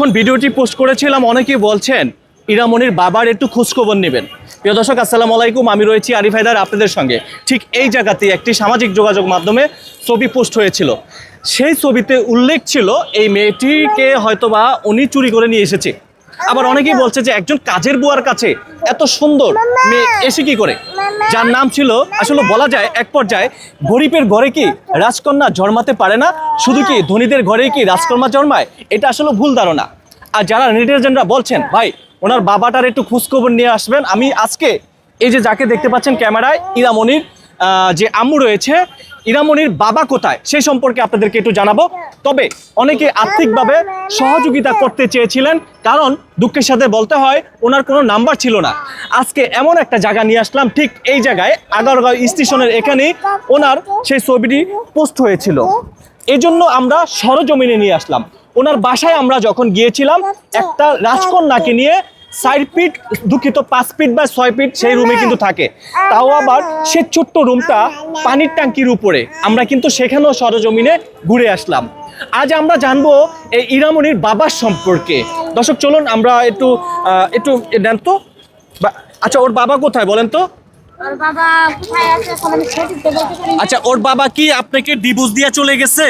এখন ভিডিওটি পোস্ট করেছিলাম, অনেকেই বলছেন ইরামনির বাবার একটু খোঁজখবর নেবেন। প্রিয় দর্শক, আসসালামু আলাইকুম, আমি রয়েছি আরিফ হায়দার আপনাদের সঙ্গে। ঠিক এই জায়গাতে একটি সামাজিক যোগাযোগ মাধ্যমে ছবি পোস্ট হয়েছিল। সেই ছবিতে উল্লেখ ছিল, এই মেয়েটিকে হয়তোবা উনি চুরি করে নিয়ে এসেছে। আবার অনেকেই বলছে যে একজন কাজের বুয়ার কাছে এত সুন্দর মেয়ে এসে কি করে? যার নাম ছিল আসলে বলা যায় এক পর্যায়ে গরিবের ঘরে কি রাজকন্যা জন্মাতে পারে না? শুধু কি ধনীদের ঘরে কি রাজকন্যা জন্মায়? এটা আসলে ভুল ধারণা। আর যারা নেটিজেনরা বলছেন ভাই ওনার বাবাটার একটু খোঁজখবর নিয়ে আসবেন। আমি আজকে এই যে যাকে দেখতে পাচ্ছেন ক্যামেরায় ইরামনির আহ, যে আম্মু রয়েছে ইরামনির বাবা কোথায় সেই সম্পর্কে আপনাদেরকে একটু জানাব। তবে অনেকে আর্থিকভাবে সহযোগিতা করতে চেয়েছিলেন, কারণ দুঃখের সাথে বলতে হয় ওনার কোনো নাম্বার ছিল না। আজকে এমন একটা জায়গা নিয়ে আসলাম, ঠিক এই জায়গায়, আগারগাঁও স্টেশনের এখানেই ওনার সেই ছবিটি পোস্ট হয়েছিল। এজন্য আমরা সরজমিনে নিয়ে আসলাম। ওনার বাসায় আমরা যখন গিয়েছিলাম, একটা রাজকন্যাকে নিয়ে চার ফিট দুঃখিত পাঁচ ফিট বা ছয় ফিট সেই রুমে কিন্তু থাকে। তাও আবার সে ছোট্ট রুমটা পানির ট্যাঙ্কির উপরে। আমরা কিন্তু সেখানেও সরজমিনে ঘুরে আসলাম। আজ আমরা জানব এই ইরামনির বাবার সম্পর্কে। দর্শক চলুন আমরা একটু একটু নেন তো। আচ্ছা ওর বাবা কোথায় বলেন তো। আচ্ছা ওর বাবা কি আপনাকে ডিভোর্স দিয়ে চলে গেছে?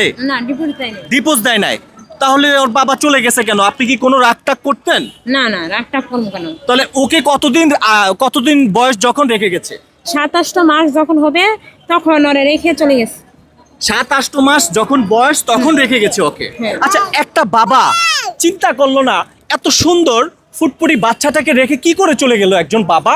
ডিভোর্স দেয় নাই। তাহলে ওর বাবা চলে গেছে কেন? আপনি কি কোনো রাগ টাগ করতেন? না না রাগটা করব কেন? তাহলে ওকে কতদিন আহ, কতদিন বয়স যখন রেখে গেছে? সাতাশটা মাস যখন হবে তখন ওরা রেখে চলে গেছে। সাত আষ্ট মাস যখন বয়স তখন রেখে গেছে ওকে? হ্যাঁ। আচ্ছা একটা বাবা চিন্তা করল না এত সুন্দর ফুটপুরি বাচ্চাটাকে রেখে কি করে চলে গেল একজন বাবা?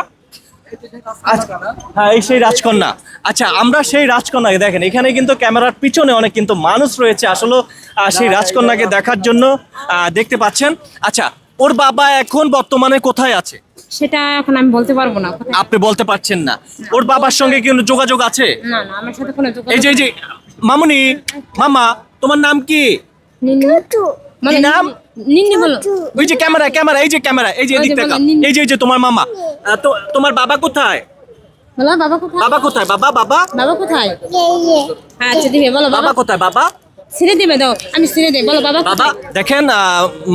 হ্যাঁ এই সেই রাজকন্যা। আচ্ছা আমরা সেই রাজকন্যাকে দেখেন এখানে কিন্তু ক্যামেরার পিছনে অনেক কিন্তু মানুষ রয়েছে আসলে সেই রাজকন্যাকে দেখার জন্য আহ, দেখতে পাচ্ছেন। আচ্ছা ওর বাবা এখন বর্তমানে কোথায় আছে? সেটা এখন আমি বলতে পারব না। আপনি বলতে পারছেন না। ওর বাবার সঙ্গে কি কোনো যোগাযোগ আছে? না না আমার সাথে কোনো এই যে এই যে মামুনি মামা তোমার নাম কি? কি নাম? নিন্নি বলো। ওই যে ক্যামেরা ক্যামেরা এই যে ক্যামেরা এই যে এদিক থেকে এই যে এই যে তোমার মামা। আহ, তো তোমার বাবা কোথায়? বলো বাবা কোথায়? বাবা কোথায়? বাবা বাবা? বাবা কোথায়? হ্যাঁ আচ্ছা দিবে বলো বাবা। বাবা কোথায় বাবা? ছিঁড়ে দিবে দাও আমি ছিঁড়ে দিই বলো বাবা বাবা দেখেন আহ,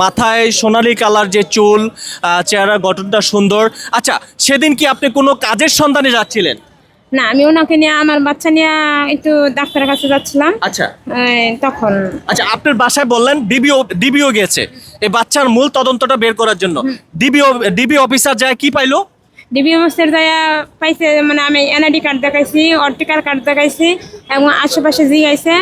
মাথায় সোনালী কালার যে চুল আহ, চেহারার গঠনটা সুন্দর। আচ্ছা সেদিন কি আপনি কোনো কাজের সন্ধানে যাচ্ছিলেন? না আমি ওনাকে নিয়ে আমার বাচ্চা নিয়ে একটু ডাক্তারের কাছে যাচ্ছিলাম। আচ্ছা। তখন। আচ্ছা আপনার বাসায় বললেন ডিবিও ডিবিও গেছে এই বাচ্চার মূল তদন্তটা বের করার জন্য। ডিবিও ডিবি অফিসার যায় কি পাইলো? ডিবি অবস্থার যাইয়া পাইছে মানে আমি এনআইডি কার্ড দেখাইছি অর্টিকার কার্ড দেখাইছি এবং আশেপাশে জিগাইছে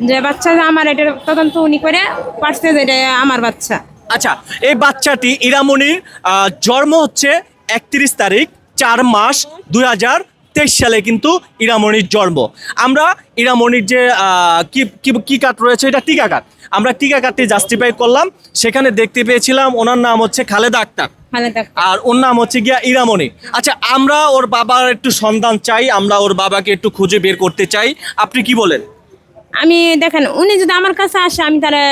যে বাচ্চা আমার এটা তদন্ত উনি করে পারছে যে এটা আমার বাচ্চা। আচ্ছা এই বাচ্চাটি ইরামনির আহ, জন্ম হচ্ছে একত্রিশ তারিখ চার মাস দুই হাজার তেইশ সালে কিন্তু ইরামণির জন্ম। আমরা ইরামণির যে কি কি- কাঠ রয়েছে এটা টিকা কাঠ। আমরা টিকা কাঠটি জাস্টিফাই করলাম। সেখানে দেখতে পেয়েছিলাম ওনার নাম হচ্ছে খালেদা আক্তার। আর ওর নাম হচ্ছে গিয়া ইরামণি। আচ্ছা আমরা ওর বাবার একটু সন্ধান চাই আমরা ওর বাবাকে একটু খুঁজে বের করতে চাই। আপনি কি বলেন? আমি দেখেন, উনি যদি আমার কাছে আসে, আমি তারা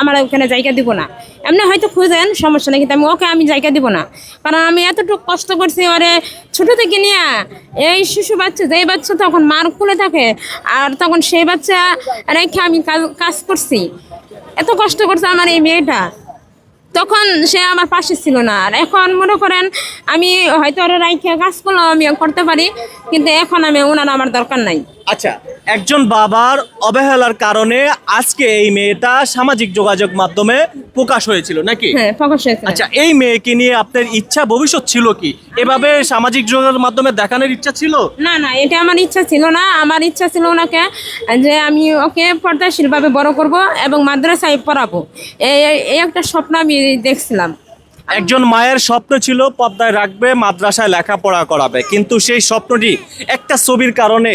আমার ওখানে জায়গা দিব না। এমনি হয়তো খুঁজেন, সমস্যা নেই, কিন্তু আমি ওকে আমি জায়গা দিব না। কারণ আমি এতটুকু কষ্ট করছি, ওরে ছোটো থেকে নিয়ে, এই শিশু বাচ্চা, যেই বাচ্চা তখন মার খুলে থাকে, আর তখন সেই বাচ্চা রেখে আমি কাজ করছি। এত কষ্ট করছে আমার এই মেয়েটা। তখন সে আমার পাশে ছিল না। আর এখন মনে করেন, আমি হয়তো ওরা রাইখে কাজ করলেও আমি করতে পারি, কিন্তু এখন আমি ওনার আমার দরকার নাই। আচ্ছা একজন বাবার অবহেলার কারণে আজকে এই মেয়েটা সামাজিক যোগাযোগ মাধ্যমে প্রকাশ হয়েছিল নাকি? হ্যাঁ প্রকাশ হয়েছে। আচ্ছা এই মেয়েকে নিয়ে আপনার ইচ্ছা ভবিষ্যৎ ছিল কি? এভাবে সামাজিক যোগাযোগ মাধ্যমে দেখানোর ইচ্ছা ছিল? না না এটা আমার ইচ্ছা ছিল না। আমার ইচ্ছা ছিল ওনাকে যে আমি ওকে পর্দাশীলভাবে বড় করব এবং মাদ্রাসায় পড়াবো। এই এই একটা স্বপ্ন আমি দেখছিলাম। একজন মায়ের স্বপ্ন ছিল পদ্মায় রাখবে মাদ্রাসায় লেখাপড়া করাবে। কিন্তু সেই স্বপ্নটি একটা ছবির কারণে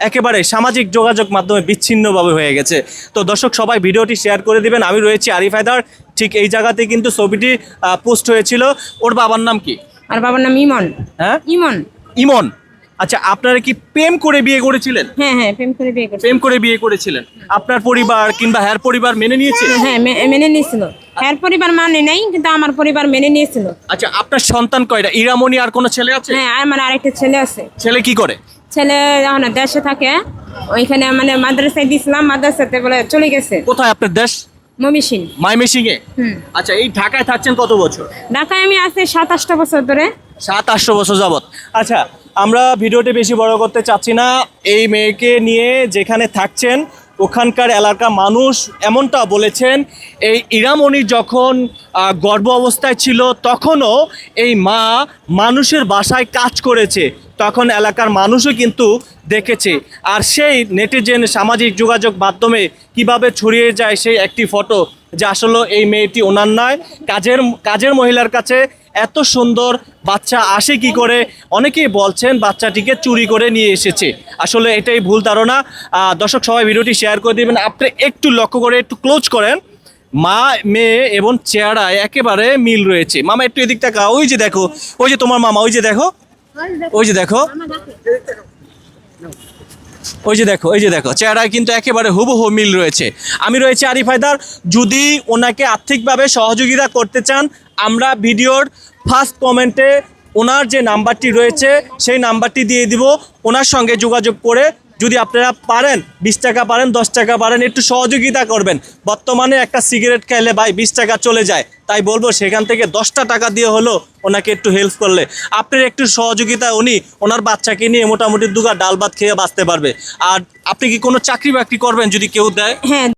একেবারে সামাজিক যোগাযোগ মাধ্যমে বিচ্ছিন্নভাবে হয়ে গেছে। তো দর্শক সবাই ভিডিওটি শেয়ার করে দিবেন। আমি রয়েছি আরিফ হায়দার। ঠিক এই জায়গাতে কিন্তু ছবিটি পোস্ট হয়েছিল। ওর বাবার নাম কি? আর বাবার নাম ইমন। হ্যাঁ? ইমন। ইমন। আচ্ছা আপনারা কি প্রেম করে বিয়ে করেছিলেন? হ্যাঁ হ্যাঁ প্রেম করে বিয়ে করছে প্রেম করে বিয়ে করেছিলেন। আপনার পরিবার কিংবা হ্যার পরিবার মেনে নিয়েছে হ্যাঁ মেনে নিয়েছিল। হ্যার পরিবার মানে নেই কিন্তু আমার পরিবার মেনে নিয়েছিল। আচ্ছা আপনার সন্তান কয়টা? ইরামণি আর কোনো ছেলে আছে? হ্যাঁ আমার আরেকটা ছেলে আছে। ছেলে কি করে? ছেলে যখন দেশে থাকে ওইখানে মানে মাদ্রাসায় দিয়েছিলাম মাদ্রাসাতে বলে চলে গেছে। কোথায় আপনার দেশ? মমিসিন মাইমেসিংয়ে হুম। আচ্ছা এই ঢাকায় থাকছেন কত বছর? ঢাকায় আমি আছি সাতাশটা বছর ধরে। সাত আটশো বছর যাবত আচ্ছা আমরা ভিডিওটি বেশি বড় করতে চাচ্ছি না। এই মেয়েকে নিয়ে যেখানে থাকছেন ওখানকার এলাকা মানুষ এমনটা বলেছেন এই ইরামণি যখন গর্ভ অবস্থায় ছিল তখনও এই মা মানুষের বাসায় কাজ করেছে। তখন এলাকার মানুষও কিন্তু দেখেছে। আর সেই নেটিজেন সামাজিক যোগাযোগ মাধ্যমে কীভাবে ছড়িয়ে যায় সেই একটি ফটো, যে আসলে এই মেয়েটি ওনার নয়। কাজের কাজের মহিলার কাছে এত সুন্দর বাচ্চা আসে কি করে? অনেকেই বলছেন বাচ্চাটিকে চুরি করে নিয়ে এসেছে। আসলে এটাই ভুল ধারণা। দর্শক সবাই ভিডিওটি শেয়ার করে দিবেন। আপনি একটু লক্ষ্য করে একটু ক্লোজ করেন। মা, মেয়ে এবং চেহারায় একেবারে মিল রয়েছে। মামা, একটু এদিক টাকা ওই যে দেখো, ওই যে তোমার মামা, ওই যে দেখো। ওই যে দেখো। ওই যে দেখো ওই যে দেখো। চেহারায় কিন্তু একেবারে হুবহু মিল রয়েছে। আমি রয়েছে আরিফ হায়দার। যদি ওনাকে আর্থিকভাবে সহযোগিতা করতে চান আমরা ভিডিওর ফার্স্ট কমেন্টে ওনার যে নাম্বারটি রয়েছে সেই নাম্বারটি দিয়ে দিব। ওনার সঙ্গে যোগাযোগ করে যদি আপনারা পারেন, বিশ টাকা পারেন, দশ টাকা পারেন, একটু সহযোগিতা করবেন। বর্তমানে একটা সিগারেট খাইলে ভাই বিশ টাকা চলে যায়। তাই বলব, সেখান থেকে দশটা টাকা দিয়ে হলো ওনাকে একটু হেল্প করলে। আপনার একটু সহযোগিতা, উনি ওনার বাচ্চাকে নিয়ে মোটামুটি দুগা ডাল ভাত খেয়ে বাঁচতে পারবে। আর আপনি কি কোনো চাকরি বাকরি করবেন যদি কেউ দেয়? হ্যাঁ।